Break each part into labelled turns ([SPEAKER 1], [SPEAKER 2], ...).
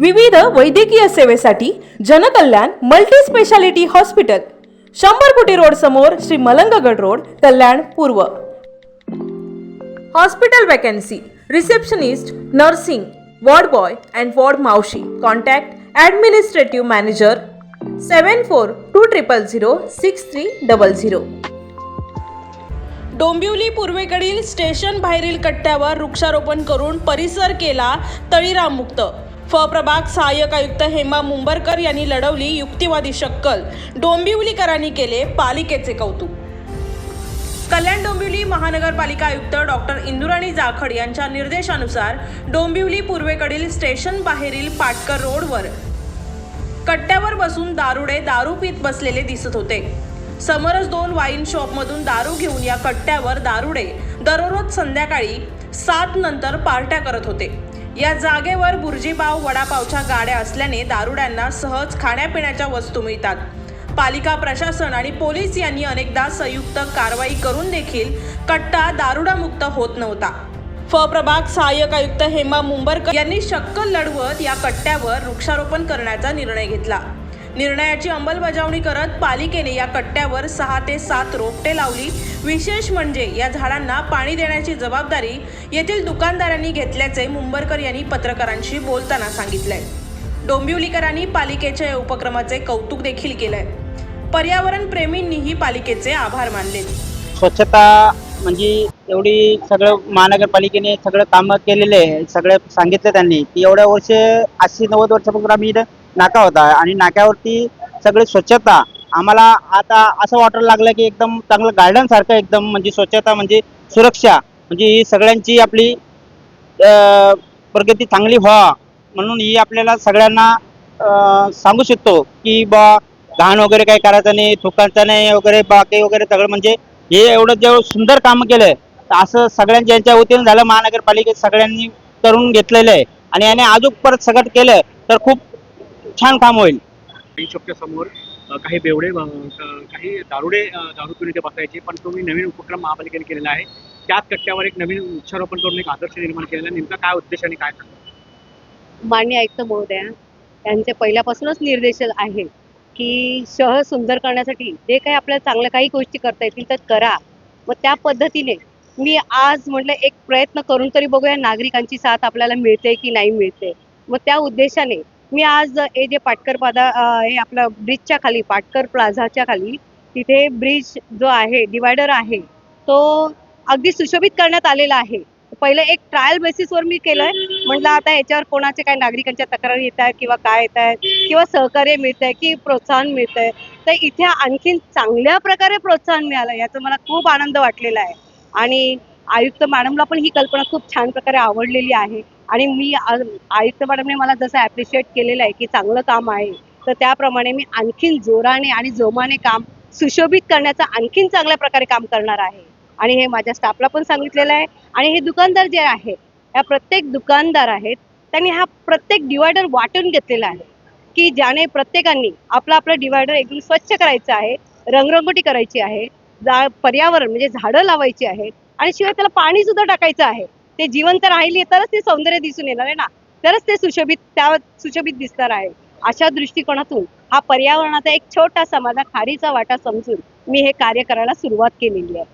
[SPEAKER 1] विविध वैद्यकीय सेवेसाठी जनकल्याण मल्टी स्पेशालिटी हॉस्पिटल शंभर कोटी रोड समोर श्री मलंगगड रोड कल्याण पूर्व. Hospital vacancy receptionist nursing ward boy and ward मावशी. Contact administrative manager seven four two triple zero six three double zero Dombivli पूर्वेकडील स्टेशन बाहेरील कट्ट्यावर वृक्षारोपण करून परिसर केला तळीरामुक्त फ प्रभाग सहाय्यक आयुक्त हेमा मुंबरकर यांनी लढवली युक्तिवादी शक्कल. डोंबिवलीकरांनी केले पालिकेचे कौतुक. कल्याण डोंबिवली महानगरपालिका आयुक्त डॉक्टर इंदुराणी जाखड यांच्या निर्देशानुसार डोंबिवली पूर्वेकडील स्टेशन बाहेरील पाटकर रोडवर कट्ट्यावर बसून दारुडे दारू पीत बसलेले दिसत होते. समरस दोन वाईन शॉपमधून दारू घेऊन या कट्ट्यावर दारुडे दररोज संध्याकाळी सात नंतर पार्ट्या करत होते. या जागेवर बुर्जीबाव वडापावच्या गाड्या असल्याने दारुड्यांना सहज खाण्यापिण्याच्या वस्तू मिळतात. पालिका प्रशासन आणि पोलीस यांनी अनेकदा संयुक्त कारवाई करून देखील कट्टा दारुडामुक्त होत नव्हता. फ प्रभाग सहाय्यक आयुक्त हेमा मुंबरकर यांनी शक्कल लढवत या कट्ट्यावर वृक्षारोपण करण्याचा निर्णय घेतला. निर्णयाची अंमलबजावणी करत पालिकेने या कट्ट्यावर सहा ते सात रोपटे लावली. विशेष म्हणजे या झाडांना पाणी देण्याची जबाबदारी येथील दुकानदारांनी घेतल्याचे मुंबरकर यांनी पत्रकारांशी बोलताना सांगितलंय. डोंबिवलीकरांनी पालिकेच्या या उपक्रमाचे कौतुक देखील केलंय. पर्यावरण प्रेमींनीही पालिकेचे आभार मानले.
[SPEAKER 2] स्वच्छता म्हणजे एवढी सगळं महानगरपालिकेने सगळं कामं केलेले आहे सगळं सांगितलं त्यांनी. की एवढ्या वर्ष अस्सी नव्वद वर्षापासून आम्ही इथं नाका होता आणि नाक्यावरती सगळी स्वच्छता. आम्हाला आता असं वाटायला लागलं की एकदम चांगलं गार्डन सारखं एकदम म्हणजे स्वच्छता म्हणजे सुरक्षा. म्हणजे ही सगळ्यांची आपली प्रगती चांगली व्हा. म्हणून ही आपल्याला सगळ्यांना सांगू शकतो की बा घाण वगैरे काही करायचं नाही थुकायचं नाही वगैरे बाकी वगैरे सगळं म्हणजे हे एवढं जेवढं सुंदर काम केलंय. तर असं सगळ्यांच्या यांच्या वतीनं झालं महानगरपालिकेत सगळ्यांनी करून घेतलेलं आहे. आणि याने अजून परत सगळं केलं तर खूप छान काम होईल.
[SPEAKER 3] शॉपच्या समोर काही बेवडे काही दारुडे दारू पिऊन इथे बसायचे पण तुम्ही नवीन उपक्रम महापालिकेने केलेला आहे. त्याच कट्ट्यावर एक नवीन वृक्षारोपण करून एक आदर्श निर्माण केलेला आहे. नेमका काय उद्देश आणि काय सांगता?
[SPEAKER 4] मान्य आयुक्त महोदया त्यांचे पहिल्यापासूनच निर्देश आहे की शहर सुंदर करण्यासाठी जे काही आपल्याला चांगल्या काही गोष्टी करता येतील तर करा. मग त्या पद्धतीने मी आज म्हटलं एक प्रयत्न करून तरी बघूया नागरिकांची साथ आपल्याला मिळते की नाही मिळते. मग त्या उद्देशाने मी आज हे जे पाटकर पादा हे आपलं ब्रिजच्या खाली पाटकर प्लाझाच्या खाली तिथे ब्रिज जो आहे डिवायडर आहे तो अगदी सुशोभित करण्यात आलेला आहे. पहिलं एक ट्रायल बेसिसवर मी केलंय. म्हटलं आता याच्यावर कोणाचे काय नागरिकांच्या तक्रारी येत आहेत किंवा काय येत आहेत किंवा सहकार्य मिळत आहे की प्रोत्साहन मिळत आहे. तर इथे आणखीन चांगल्या प्रकारे प्रोत्साहन मिळालं याचा मला खूप आनंद वाटलेला आहे. आणि आयुक्त मॅडमला पण ही कल्पना खूप छान प्रकारे आवडलेली आहे. आणि मी आयुक्त मॅडमने मला जसं ॲप्रिशिएट केलेलं आहे की चांगलं काम आहे तर त्याप्रमाणे मी आणखीन जोराने आणि जोमाने काम सुशोभित करण्याचं आणखीन चांगल्या प्रकारे काम करणार आहे. आणि हे माझ्या स्टाफला पण सांगितलेलं आहे. आणि हे दुकानदार जे आहे या प्रत्येक दुकानदार आहेत त्यांनी हा प्रत्येक डिवायडर वाटून घेतलेला आहे की ज्याने प्रत्येकाने आपलं आपलं डिवायडर एकदम स्वच्छ करायचं आहे रंगरंगोटी करायची आहे जा पर्यावरण म्हणजे झाडं लावायची आहेत आणि शिवाय त्याला पाणी सुद्धा टाकायचं आहे. ते जिवंत राहिले तरच ते सौंदर्य दिसून येणार आहे ना. तरच ते सुशोभित त्या सुशोभित दिसणार आहे. अशा दृष्टिकोनातून हा पर्यावरणाचा एक छोटासा माझा खारीचा वाटा समजून मी हे कार्य करायला सुरुवात केलेली आहे.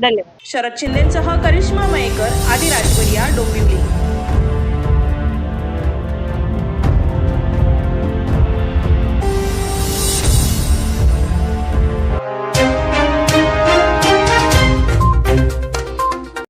[SPEAKER 4] धन्यवाद.
[SPEAKER 1] शरद शिंदेसह करिश्मा मयेकर